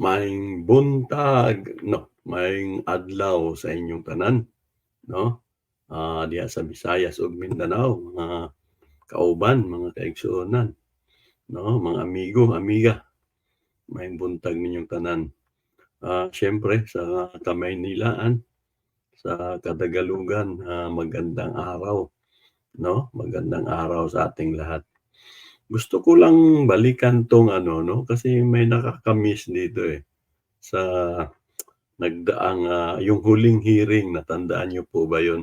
Maayong buntag, no, maayong adlaw sa inyong tanan, no? Ah, diha sa Visayas ug Mindanao, mga kauban, mga kaigsuonan, no, mga amigo, amiga. Maayong buntag ninyong tanan. Ah, siyempre sa Kamaynilaan, sa Kadagalugan, ah, magandang araw, no? Magandang araw sa ating lahat. Gusto ko lang balikan 'tong ano 'no, kasi may nakaka-miss dito, eh, sa nagdaang, ah, yung huling hearing natandaan niyo po ba yun,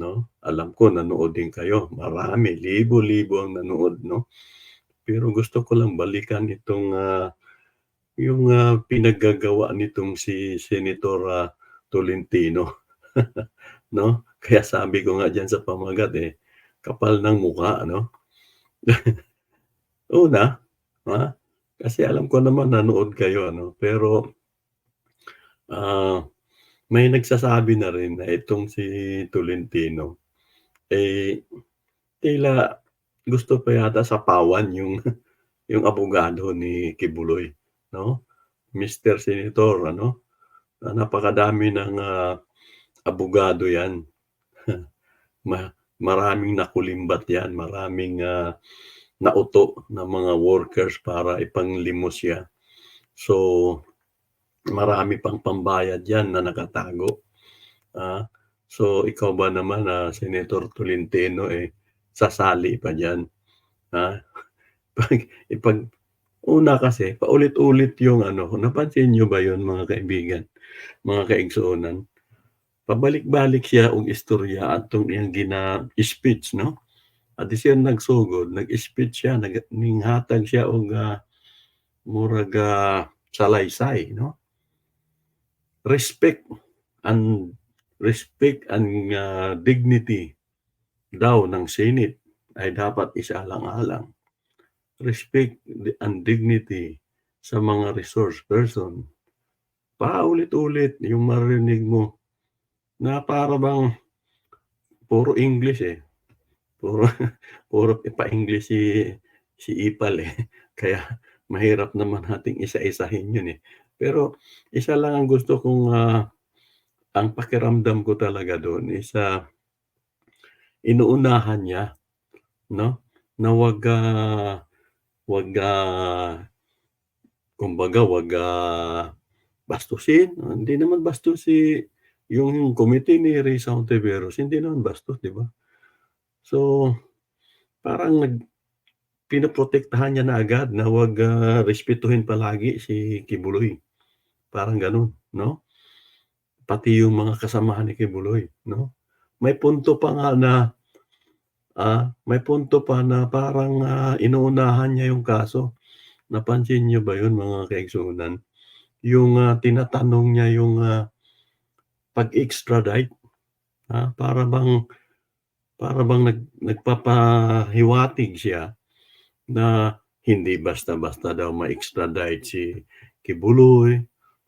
'no? Alam ko nanood din kayo, marami, libo-libo ang nanood 'no? Pero gusto ko lang balikan itong, ah, yung, ah, pinaggagawa nitong si Senator, ah, Tolentino, 'no? Kaya sabi ko nga diyan sa pamagat, eh, kapal ng mukha, ano? Una, ah, kasi alam ko naman nanood kayo ano, pero ah, may nagsasabi na rin na itong si Tolentino, eh, tila gusto pa yata sapawan yung yung abogado ni Kibuloy, 'no? Mister Senator ano, ah, napakadami ng, ah, abogado 'yan. Ma maraming nakulimbat 'yan, maraming, ah, nauto na mga workers para ipanglimos siya. So, marami pang pambayad 'yan na nakatago. Ah, so ikaw ba naman, ah, Senator Tolentino, eh, sasali pa diyan, ah? Pag ipag una kasi paulit-ulit yung ano, napansin niyo ba yun mga kaibigan, mga kaigsuonan? Pabalik-balik siya og istorya atong iyang gina-speech 'no? At siya nagsugod, nag-speech siya, nag siya og, ah, murag, ah, salaysay 'no? Respect and respect and, ah, dignity daw ng Senate ay dapat isaalang-alang. Respect and dignity sa mga resource person. Paulit-ulit yung maririnig mo na para bang puro English, eh. Puro puro pa-English si si Ipal, eh, kaya mahirap naman nating isa-isahin yun, eh. Pero isa lang ang gusto kong, ah, ang pakiramdam ko talaga dun is, ah, inuunahan niya 'no, na wag, ah, wag, ah, kumbaga wag, ah, bastusin, hindi naman bastos si yung committee ni Risa Hontiveros, hindi naman bastos, 'di ba? So, parang nag pinoprotektahan niya na agad na wag, ah, respetuhin palagi si Kibuloy, parang gano'n 'no? Pati yung mga kasamahan ni Kibuloy 'no? May punto pa nga na, ah, may punto pa na parang, ah, inuunahan niya yung kaso. Napansin niyo ba yun mga kaigsuonan? Yung, ah, tinatanong niya yung, ah, pag-extradite, ah, para bang para bang nag nagpapahiwatig siya na hindi basta-basta daw ma-extradite si Kibuloy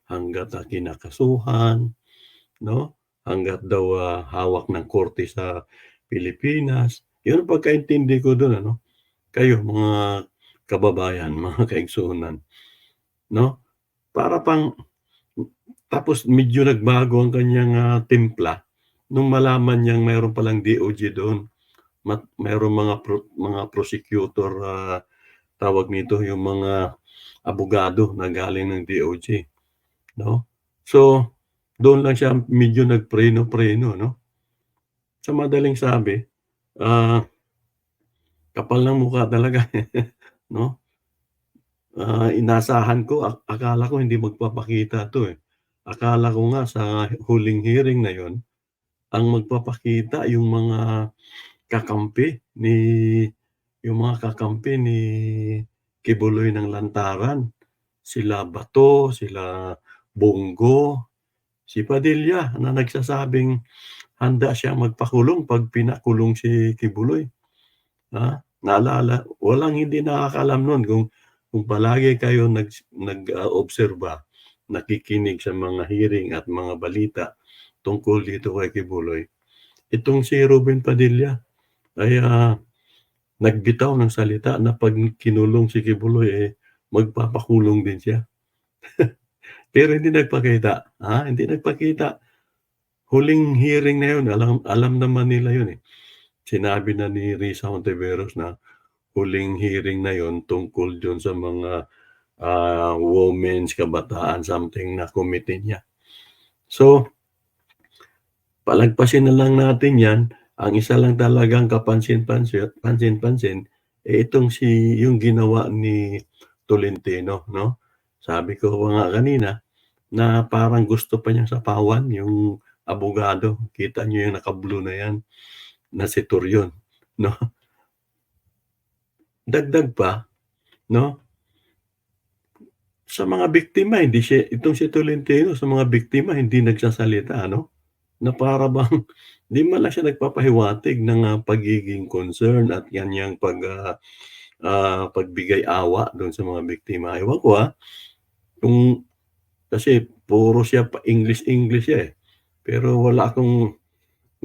hangga't, ah, kinakasuhan 'no? Hangga't daw, ah, hawak ng korte sa Pilipinas. Yun ang pagkaintindi ko dun ano. Kayo mga kababayan, mga kaigsuonan, 'no? Para pang tapos medyo nagbago ang kanyang, ah, timpla nung malaman niyang mayro'n palang DOJ dun. Mat mayroong mga pro mga prosecutor, ah, tawag nito, yung mga abogado na galing ng DOJ 'no? So, dun lang siya medyo nagpreno-preno 'no? Sa madaling sabi, ah, kapal ng mukha talaga, 'no? Ah, inasahan ko ak akala ko hindi magpapakita 'to, eh. Akala ko nga sa huling hearing na yun, ang magpapakita yung mga kakampi ni yung mga kakampi ni Kibuloy ng lantaran. Sila Bato, sila Bongo, si Padilla na nagsasabing handa siyang magpakulong 'pag pinakulong si Kibuloy. Ah, naalala walang hindi nakakaalam nun kung kung palagi nags nag, ah, obserba, nakikinig sa mga hearing at mga balita tungkol dito kay Kibuloy. Itong si Ruben Padilla ay, ah, nagbitaw ng salita na 'pag kinulong si Kibuloy, eh, magpapakulong din siya. Pero hindi nagpakita, ah, hindi nagpakita. Huling hearing na yun alam alam naman nila yun, eh. Sinabi na ni Risa Hontiveros na huling hearing na yun tungkol dun sa mga, ah, women's kabataan something na committee niya. So palagpasin na lang natin 'yan, ang isa lang talagang kapansin-pansin pansin-pansin, eh, itong si yung ginawa ni Tolentino 'no. Sabi ko nga kanina na parang gusto pa niyang sapawan yung abogado, kita niyo yung naka-blue na 'yan, na si Torion 'no. Dagdag pa 'no sa mga biktima hindi siya itong si Tolentino sa mga biktima hindi nagsasalita 'no, na para bang di man lang siya nagpapahiwatig ng, ah, pagiging concern at kaniyang pag, ah, ah, pagbigay-awa dun sa mga biktima. Ewan ko, ah, kung kasi puro siya pa English-English eh, pero wala akong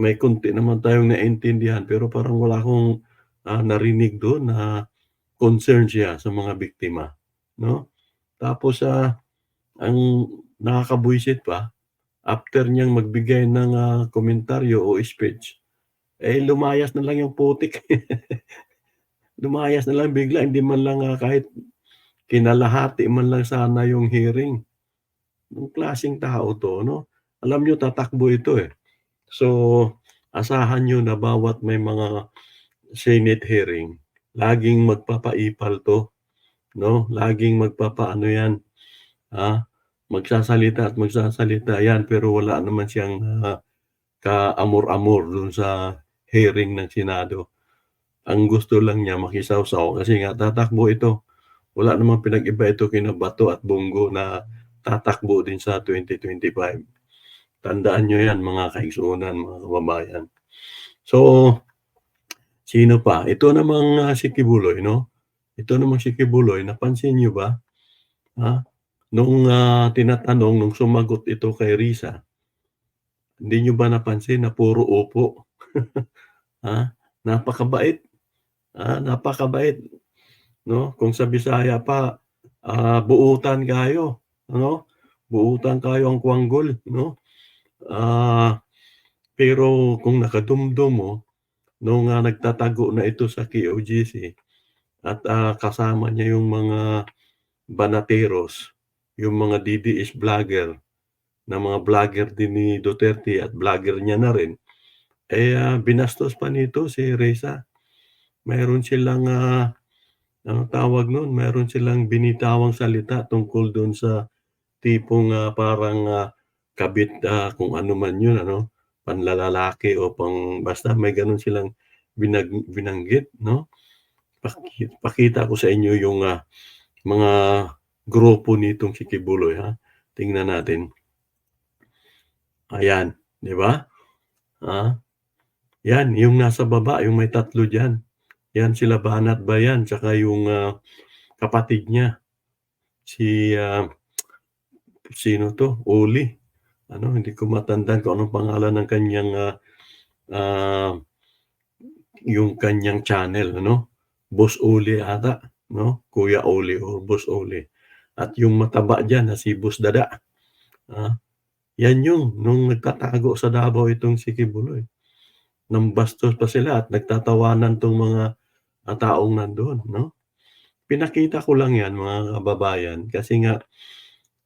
may konti naman tayong naintindihan pero parang wala akong, ah, narinig dun na concern siya sa mga biktima 'no. Tapos, ah, ang nakakabwisit pa, after niyang magbigay ng, ah, komentaryo o speech, eh, lumayas na lang yung putik. Lumayas na lang bigla hindi man lang, ah, kahit kinalahati man lang sana yung hearing. Anong klaseng tao 'to 'no, alam niyo tatakbo ito, eh. So, asahan niyo na bawat may mga Senate hearing, laging magpapaipal 'to 'no, laging magpapaano 'yan, ah, magsasalita at magsasalita 'yan pero wala naman siyang, ah, kaamor-amor dun sa hearing ng Senado. Ang gusto lang niya makisawsaw kasi nga tatakbo ito. Wala namang pinag-iba ito kina Bato at Bongo na tatakbo din sa 2025. Tandaan niyo 'yan mga kaigsunan, mga kababayan. So, sino pa? Ito namang, ah, si Kibuloy 'no, ito namang si Kibuloy napansin niyo ba, ah, nung, ah, tinatanong nung sumagot ito kay Risa hindi niyo ba napansin na puro opo? Ah, napakabait, ah, napakabait 'no, kung sa Bisaya pa, ah, buutan kayo ano, buutan kayo ang kwanggol 'no. Ah, pero kung nakadumdum mo nung, ah, nagtatago na ito sa KOJC at, ah, kasama niya yung mga banateros, yung mga DDS vlogger, na mga vlogger din ni Duterte at vlogger niya na rin, eh, ah, binastos pa nito si Risa. Meron silang, ah, anong tawag nun, meron silang binitawang salita tungkol dun sa tipong, ah, parang, ah, kabit, ah, kung ano man yun ano, panlalalaki o pang basta may ganon silang binag binanggit 'no. Paki pakita ko sa inyo yung, ah, mga grupo nitong si ha, tingnan natin. Ayan, 'di ba? Ah, 'yan yung nasa baba yung may tatlo diyan, 'yan sila Banat Bayan tsaka yung, ah, kapatid niya. Si, ah, sino 'to, Ully, ano hindi ko matandaan kung anong pangalan ng kaniyang, ah, ah, yung kaniyang channel ano, Boss Ully ata 'no, Kuya Ully o Boss Ully. At yung mataba diyan na si Boss Dada, ah, 'yan yung nung nagtatago sa Davao itong si Kibuloy. Nambastos pa sila at nagtatawanan 'tong mga, ah, taong nandun 'no. Pinakita ko lang 'yan mga kababayan kasi nga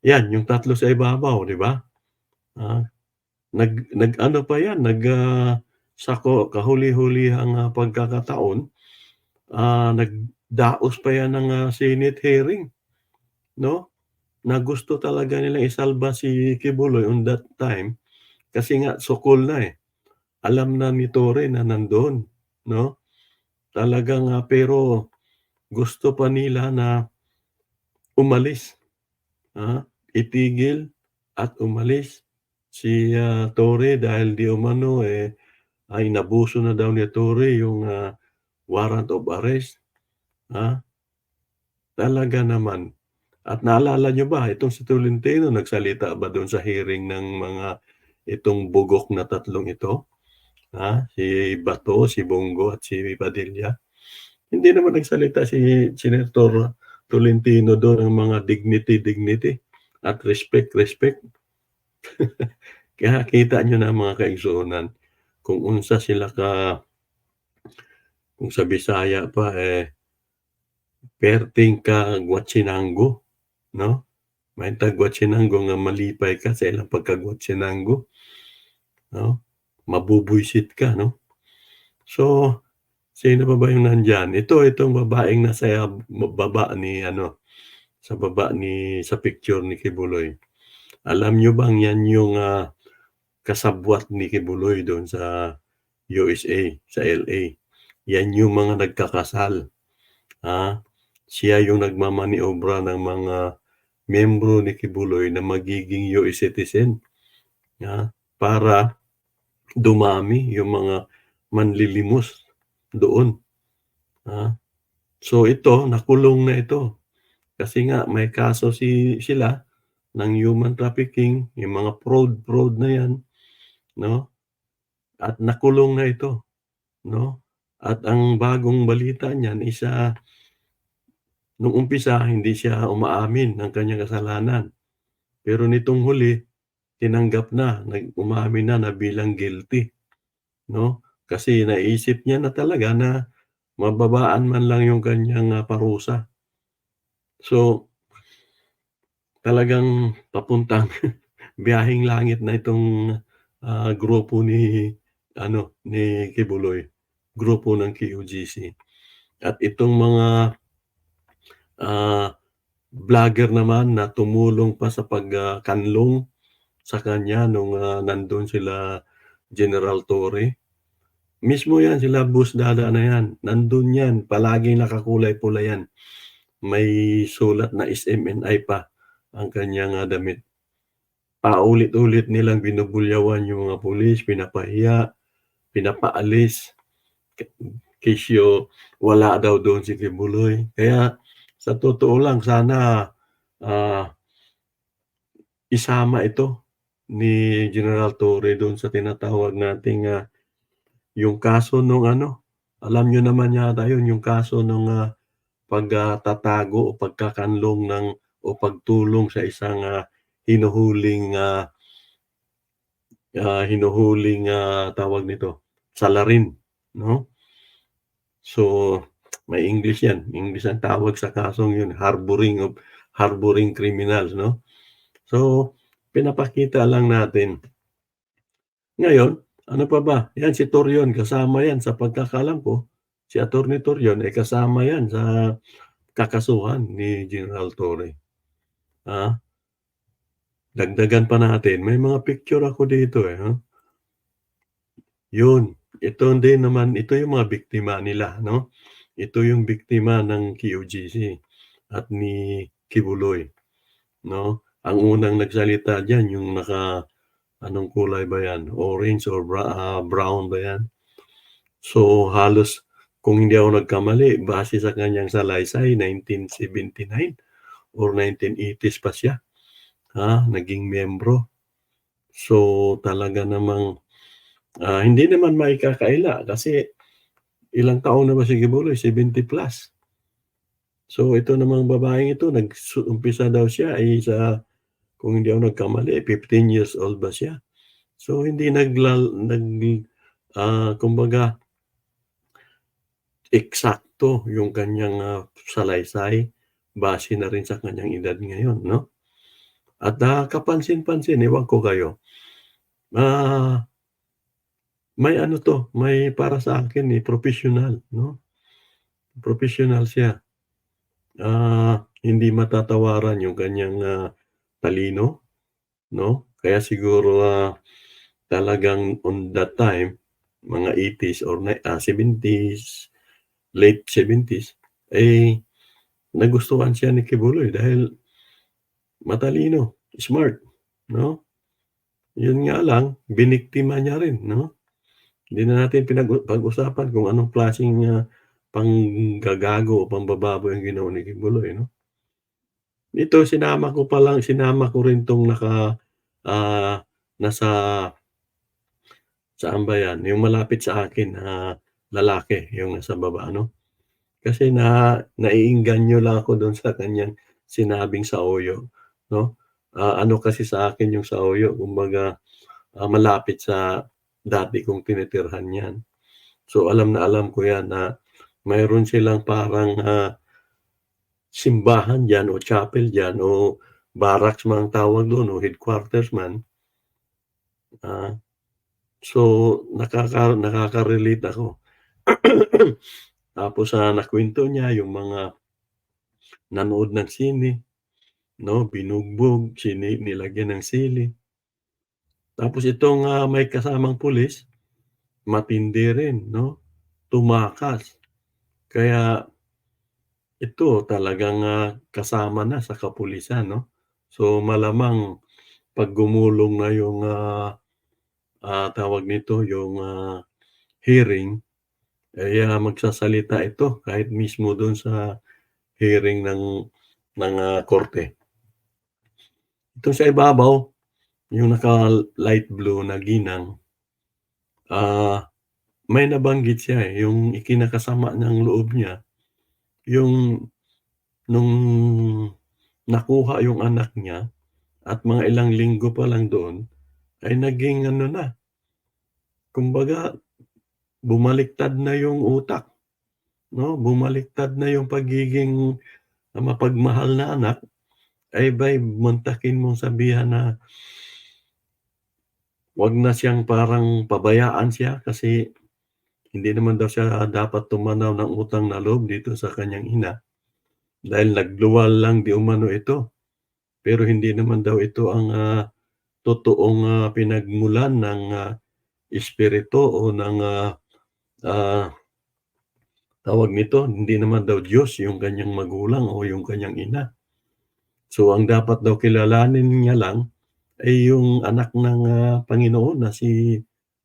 'yan yung tatlo sa ibabaw 'di ba? Ah, nag nag-ano pa 'yan nag, ah, sa ko kahuli-hulihang, ah, pagkakataon, ah, nagdaos pa 'yan ng, ah, Senate hearing 'no, na gusto talaga nilang isalba si Kibuloy on that time. Kasi nga sukol na, eh. Alam na ni Torre na nandun 'no, talagang, ah, pero gusto pa nila na umalis, ah, itigil at umalis si, ah, Torre dahil di umano, eh, ay inabuso na daw ni Torre yung, ah, warrant of arrest, ah. Talaga naman at naalala niyo ba itong si Tolentino nagsalita ba dun sa hearing ng mga itong bugok na tatlong ito? Ah, si Bato, si Bongo at si Padilla? Hindi naman nagsalita si Senator Tolentino dun ng mga dignity, dignity. at respect, respect. Kaya kita niyo na mga kaigsuonan kung unsa sila ka kung sa Bisaya pa, eh perting kag Huatsinango, 'no? Mahitag Huatsinango nga malipay ka sa ilang pagka-Huatsinango, 'no? Mabubwisit ka, 'no? So, sino pa ba yung nandiyan? Ito, itong babaeng nasa baba ni ano, sa baba ni sa picture ni Kibuloy. Alam niyo bang yan yung, ah, kasabwat ni Kibuloy dun sa USA, sa LA. Yan yung mga nagkakasal, ah, siya yung nagmamaniobra ng mga miyembro ni Kibuloy na magiging US citizen, ah, para dumami yung mga manlilimos doon, ah. So ito, nakulong na ito kasi nga may kaso si sila ng human trafficking, yung mga fraud, fraud na yan, 'no? At nakulong na ito, 'no? At ang bagong balita niyan is, ah nung umpisa hindi siya umaamin ng kanyang kasalanan. Pero nitong huli, tinanggap na, umamin na na bilang guilty, 'no? Kasi naisip niya na talaga na mababaan man lang yung kanyang, ah, parusa. So talagang papuntang biyaheng langit na itong, ah, grupo ni ano, ni Kibuloy, grupo ng QGC. At itong mga, ah, vlogger naman na tumulong pa sa pag, ah, sa kanya nung, ah, nandun sila General Torre. Mismo yan, sila Boss Dada na yan, nandun yan, palaging nakakulay pula yan. May sulat na SMNI pa ang kanyang, ah, damit. Paulit-ulit nilang binubulyawan yung mga pulis, pinapahiya, pinapaalis, ke kesyo wala daw dun si Kibuloy. Kaya sa totoo lang sana, ah isama ito ni General Torre dun sa tinatawag nating, ah, yung kaso nung ano, alam niyo naman yata yun, yung kaso ah, pag, ah, tatago o pagkakanlong ng o pagtulong sa isang, ah, hinuhuling, ah ah, hinuhuling, ah, tawag nito, salarin, 'no? So, may English yan, English ang tawag sa kasong yun, harboring of harboring criminals, 'no? So, pinapakita lang natin. Ngayon, ano pa ba? Yan si Torion kasama yan sa pagkakaalam ko, si Attorney Torion ay kasama yan sa kakasuhan ni General Torre. Ah. Dagdagan pa natin, may mga picture ako dito, eh, oh. Yun, ito din naman, ito yung mga biktima nila, 'no? Ito yung biktima ng QGC at ni Kibuloy, 'no? Ang unang nagsalita diyan yung naka anong kulay ba yan, orange or bra ah, brown ba yan? So, halos kung hindi ako nagkamali base sa kanyang salaysay 1979 or 1980s pa siya, ah, naging miyembro. So, talaga namang, ah, hindi naman maikakaila kasi ilang taon na ba si Kibuloy, 70 plus. So, ito namang babaeng ito nagsu umpisa daw siya ay sa kung hindi ako nagkamali 15 years old ba siya. So, hindi naglal nag ah, kumbaga eksakto yung kanyang, ah, salaysay base na rin sa kanyang edad ngayon, 'no? At, ah, kapansin-pansin, ewan ko kayo, ah may ano 'to, may para sa akin, eh, propesyonal, 'no? Propesyonal siya. Ah, hindi matatawaran yung kanyang, ah, talino, 'no? Kaya siguro, ah, talagang on that time, mga 80s or ah, 70s, late 70s, eh, nagustuhan siya ni Kibuloy dahil matalino, smart, 'no? Yun nga lang, biniktima niya rin, 'no? Hindi na natin pinag pag-usapan kung anong klaseng, ah, panggagago o pambababoy ang ginawa ni Kibuloy, 'no? Ito sinama ko pa lang sinama ko rin 'tong naka, ah, nasa saan ba yan, yung malapit sa akin na lalaki, yung nasa baba, ano? Kasi na naiengganyo lang ako dun sa kanyang sinabing sa OYO, 'no? ah, ano kasi sa akin yung sa OYO kumbaga, ah, malapit sa dati kong tinitirhan 'yan. So, alam na alam ko 'yan na mayroon silang parang, ah simbahan diyan o chapel diyan o barracks man tawag dun o headquarters man. Ah, so nakaka nakaka-relate ako. Tapos, ah, nakwento niya yung mga nanood ng sine, 'no, binugbog, sini nilagyan ng sili. Tapos itong, ah, may kasamang pulis, matindi rin 'no, tumakas. Kaya ito talagang, ah, kasama na sa kapulisan 'no. So, malamang 'pag gumulong na yung, ah, ah, tawag nito, yung, ah, hearing, ay, ah, magsasalita ito kahit mismo dun sa hearing ng ng, ah, korte. Ito sa ibabaw, yung naka-light blue na ginang, ah, may nabanggit siya, eh, yung ikinakasama ng loob niya, yung nung nakuha yung anak niya at mga ilang linggo pa lang doon, ay naging ano na kumbaga bumaliktad na yung utak, 'no, bumaliktad na yung pagiging mapagmahal na anak, ay ba'y muntakin mong sabihan na 'wag na siyang parang pabayaan siya kasi hindi naman daw siya dapat tumanaw ng utang na loob dito sa kanyang ina. Dahil nagluwal lang di umano ito. Pero hindi naman daw ito ang, ah, totoong, ah, pinagmulan ng, ah, espiritu o ng, ah, ah tawag nito, hindi naman daw Diyos yung kanyang magulang o yung kanyang ina. So, ang dapat daw kilalanin niya lang ay yung anak ng, ah, Panginoon na si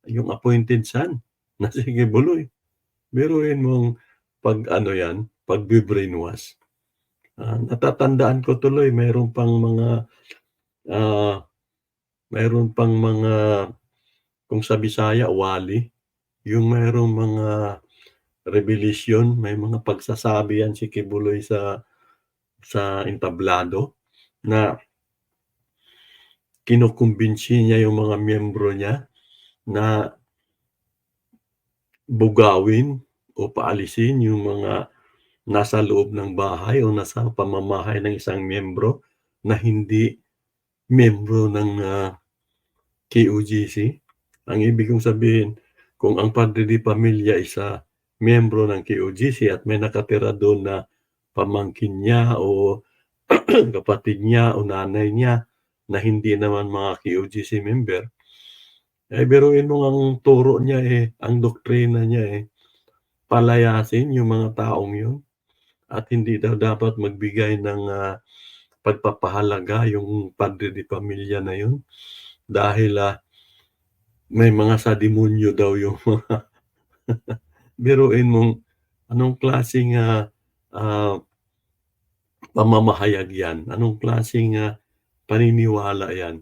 yung appointed son na si Kibuloy. Biruin mong 'pag ano 'yan, pagbi-brainwash. Ah, natatandaan ko tuloy mayro'n pang mga, ah, mayro'n pang mga kung sa Bisaya wali, yung mayroong mga rebelisyon, may mga pagsasabi 'yan si Kibuloy sa sa entablado na kinukumbinsi niya yung mga miyembro niya na bugawin o paalisin yung mga nasa loob ng bahay o nasa pamamahay ng isang miyembro na hindi miyembro ng, ah, KOJC. Ang ibig kong sabihin, kung ang padre de pamilya isa miyembro ng KOJC at may nakatira dun na pamangkin niya o kapatid niya o nanay niya na hindi naman mga KOJC member, eh, biruin mo ngang turo niya, eh, ang doktrina niya, eh, palayasin yung mga taong yun at hindi daw dapat magbigay ng, ah, pagpapahalaga yung padre de pamilya na yun dahil, ah, may mga sadimonyo daw yung mga biruin mong anong klaseng, ah, ah, pamamahayag 'yan, anong klaseng, ah, paniniwala 'yan,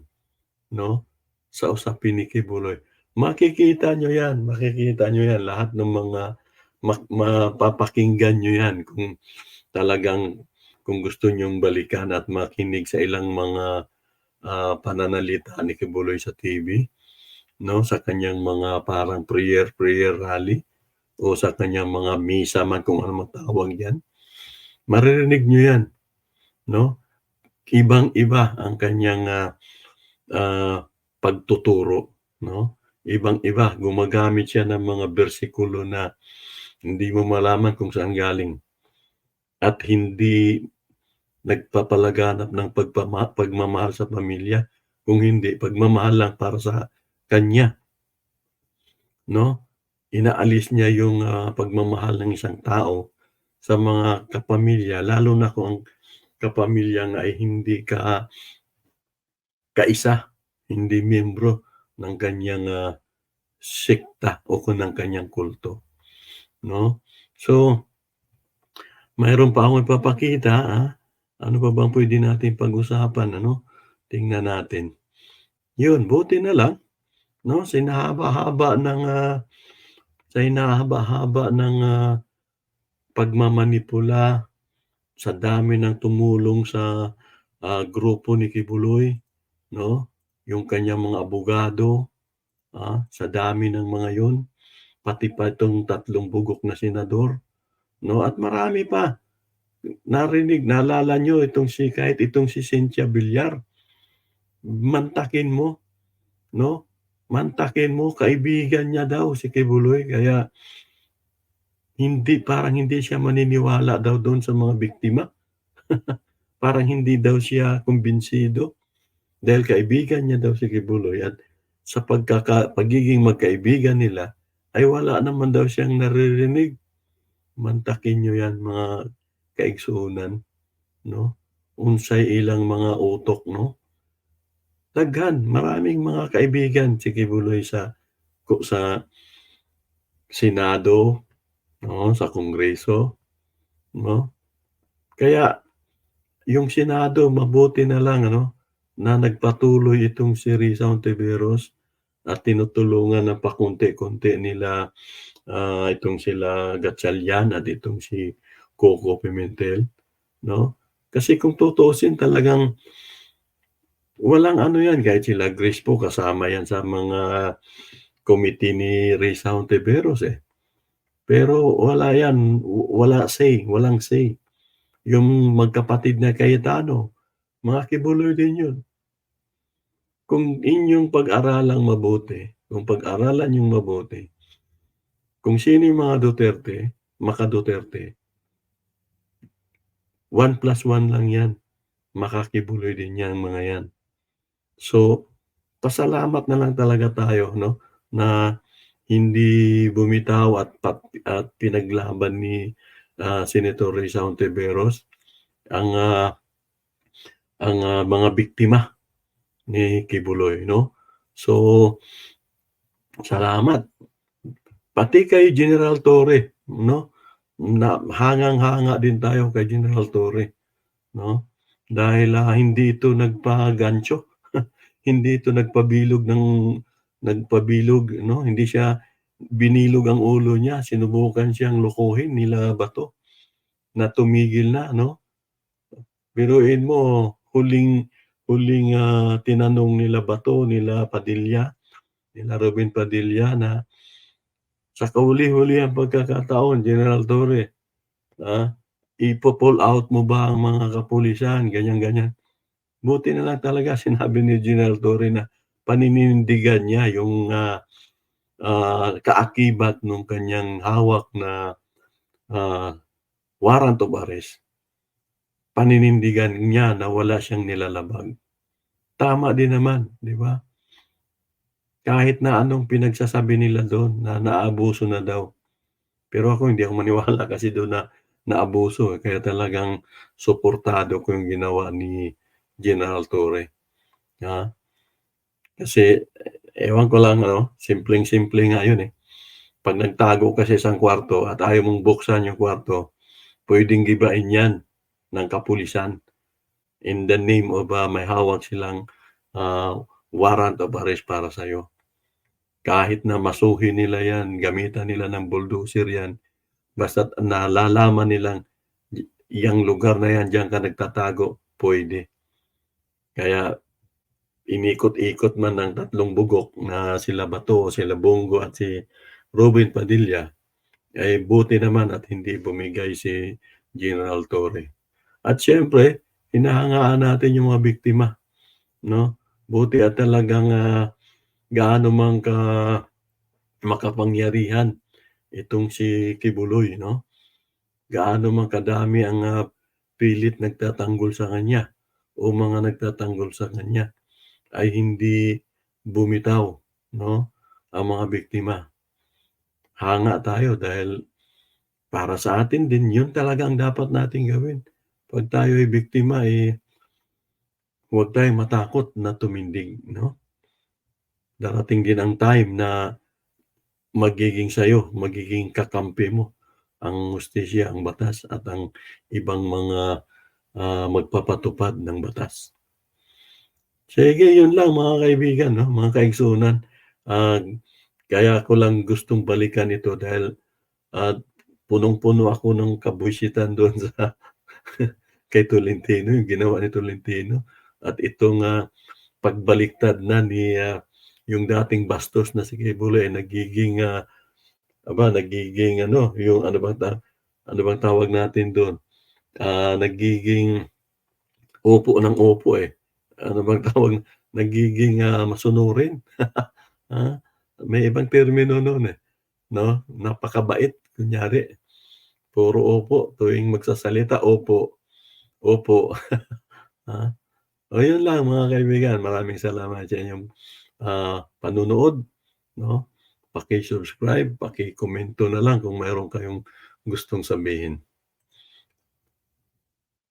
'no, sa usapin ni Kibuloy. Makikita niyo 'yan, makikita niyo 'yan lahat ng mga mapapakinggan niyo 'yan kung talagang kung gusto niyong balikan at makinig sa ilang mga, ah, pananalita ni Kibuloy sa TV, 'no, sa kanyang mga parang prayer prayer rally o sa kanyang mga misa man kung ano man tawag diyan. Maririnig niyo 'yan, 'no. Ibang-iba ang kanyang, ah, ah, pagtuturo, 'no. Ibang-iba, gumagamit siya ng mga bersikulo na hindi mo malaman kung saan galing at hindi nagpapalaganap ng pagpama pagmamahal sa pamilya, kung hindi pagmamahal lang para sa kanya. 'No, inaalis niya yung, ah, pagmamahal ng isang tao sa mga kapamilya lalo na kung kapamilya nga ay hindi ka kaisa, hindi miyembro ng kaniyang, ah, sekta o kung ng kaniyang kulto, 'no. So, mayro'n pa akong ipapakita, ah, ano pa bang puwede nating pag-usapan ano, tingnan natin. Yun, buti na lang, 'no, sa hinahaba-haba ng, ah, sa hinahaba-haba ng, ah, pagmamanipula, sa dami ng tumulong sa ah, grupo ni Kibuloy, 'no, yung kanyang mga abogado, ah, sa dami ng mga yun, pati pa itong tatlong bugok na senador, 'no, at marami pa. Narinig naalala niyo itong si kahit itong si Cynthia Villar. Mantakin mo, 'no, mantakin mo kaibigan niya daw si Kibuloy. Kaya hindi parang hindi siya maniniwala daw dun sa mga biktima. Parang hindi daw siya kumbinsido, dahil kaibigan niya daw si Kibuloy at sa pagkaka pagiging magkaibigan nila ay wala naman daw siyang naririnig. Mantakin niyo yan mga kaigsuonan, 'no, unsay ilang mga utok, 'no. Daghan, maraming mga kaibigan si Kibuloy sa sa Senado, 'no, sa Kongreso, 'no. Kaya yung Senado mabuti na lang ano, na nagpatuloy itong si Risa Hontiveros at tinutulungan ng pakonti-konti nila, ah, itong sila Gatchalian at itong si Coco Pimentel, 'no. Kasi kung tutuusin talagang walang ano yan, kahit sila Grace kasama yan sa mga committee ni Risa Hontiveros, eh. Pero wala yan, wala say, walang say. Yung magkapatid na Cayetano, mga Kibuloy din yun. Kung inyong pag-aralang mabuti, kung pag-aralan niyong mabuti, kung sino yung mga Duterte, maka-Duterte 1+1 lang yan, maka-Kibuloy din yang mga yan. So, pasalamat na lang talaga tayo 'no, na hindi bumitaw at at pinaglaban ni, ah, Senator Risa Hontiveros ang, ah, ang, ah, mga biktima ni Kibuloy 'no. So, salamat. Pati kay General Torre 'no, na hangang-hanga din tayo kay General Torre, 'no, dahil, ah, hindi ito nagpa-gancho, hindi ito nagpabilog ng nagpabilog 'no, hindi siya binilog ang ulo niya, sinubukan siyang lokohin nila Bato, na tumigil na 'no. Biruin mo huling huling, ah, tinanong nila Bato, nila Padilla, nila Robin Padilla na sa kahuli-hulihang pagkakataon General Torre, ah, ipo-pull out mo ba ang mga kapulisan, ganyan-ganyan. Buti na lang talaga sinabi ni General Torre na paninindigan niya yung, ah, ah, kaakibat nung kanyang hawak na, ah, warrant of arrest. Paninindigan niya na wala siyang nilalabag. Tama din naman, 'di ba? Kahit na anong pinagsasabi nila dun na naabuso na daw. Pero ako hindi ako maniwala kasi dun na naabuso, eh, kaya talagang suportado ko yung ginawa ni General Torre, ah. Kasi ewan ko lang ano, simpleng-simple nga yun, eh. 'Pag nagtago ka sa isang kwarto at ayaw mong buksan yung kwarto, puwedeng gibain yan ng kapulisan in the name of, ah, may hawak silang, ah, warrant of arrest para sa'yo. Kahit na masuhin nila yan, gamitan nila ng bulldozer yan, basta't nalalaman nilang yang lugar na yan, diyan ka nagtatago, puwede. Kaya inikot-ikot man ng tatlong bugok na sila Bato, sila Bongo at si Robin Padilla, ay buti naman at hindi bumigay si General Torre. At siyempre hinahangaan natin yung mga biktima, 'no. Buti at talagang, ah, gaano man ka makapangyarihan itong si Kibuloy 'no. Gaano man kadami ang, ah, pilit nagtatanggol sa kanya o mga nagtatanggol sa kanya, ay hindi bumitaw 'no, ang mga biktima. Hanga tayo dahil para sa atin din yun talaga ang dapat nating gawin. 'Pag tayo'y biktima, eh huwag tayong matakot na tumindig 'no. Darating din ang time na magiging sa'yo, magiging kakampi mo ang hustisya, ang batas at ang ibang mga, ah, magpapatupad ng batas. Sige yun lang mga kaibigan 'no, mga kaigsuonan. Ah, kaya ko lang gustong balikan ito dahil, ah, punong-puno ako ng kabwisitan dun sa kay Tolentino, yung ginawa ni Tolentino at itong, ah, pagbaliktad na ni, ah, yung dating bastos na si Kibuloy ay nagiging, ah, aba nagiging ano, yung ano bang ta ano bang tawag natin dun, ah, nagiging opo ng opo, eh. Ano bang tawag, nagiging, ah, masunurin. Ah, may ibang termino nun, eh, 'no? Napakabait kunyari puro opo tuwing magsasalita, opo, opo. Ah, oh, yun lang mga kaibigan, maraming salamat sa inyong, ah, panonood, 'no? Paki-subscribe, paki-komento na lang kung meron kayong gustong sabihin.